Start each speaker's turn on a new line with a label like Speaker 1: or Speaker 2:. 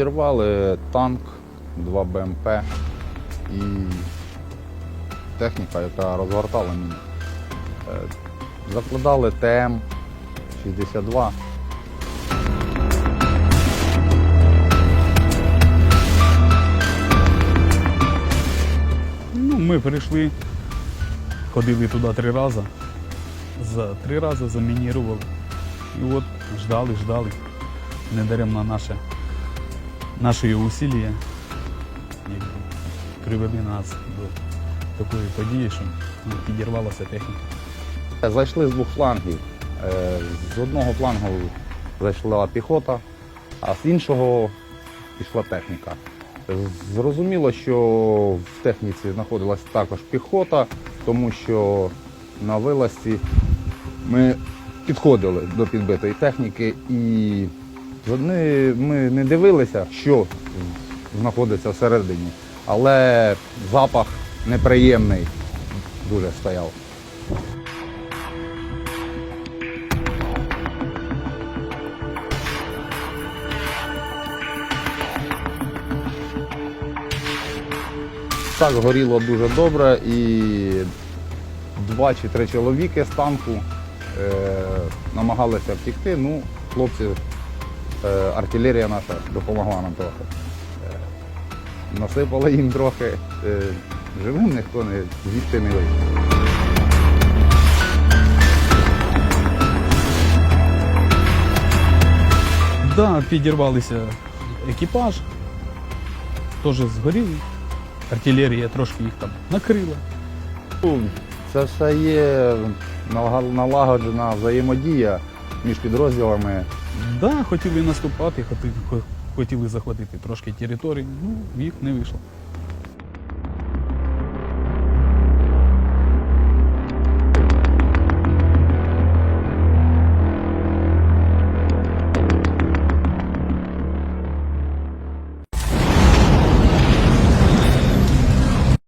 Speaker 1: Підірвали танк, два БМП і техніка, яка розгортала міни. Е, Закладали ТМ-62.
Speaker 2: Ну, ми прийшли, ходили туди три рази. За три рази замінірували. І от ждали, ждали. Недаремно наше, наші усилля привели нас до такої події, що підірвалася техніка.
Speaker 1: Зайшли з двох флангів. Е, З одного флангу зайшла піхота, а з іншого пішла техніка. Зрозуміло, що в техніці знаходилась також піхота, тому що на вилазці ми підходили до підбитої техніки і вони- ми не дивилися, що знаходиться всередині, але запах неприємний дуже стояв. Так горіло дуже добре і два чи три чоловіки з танку е, намагалися втікти. Ну, хлопці, артилерія наша допомогла нам трохи. Е, насипали їм трохи. Е, живим ніхто не звідти не вийшов.
Speaker 2: Да, підірвалися екіпаж, теж згорів. Артилерія трошки їх там накрила.
Speaker 1: Це все є налагоджена взаємодія між підрозділами.
Speaker 2: Да, хотіли наступати, хоти- хотіли захватити трошки території, ну їх не вийшло.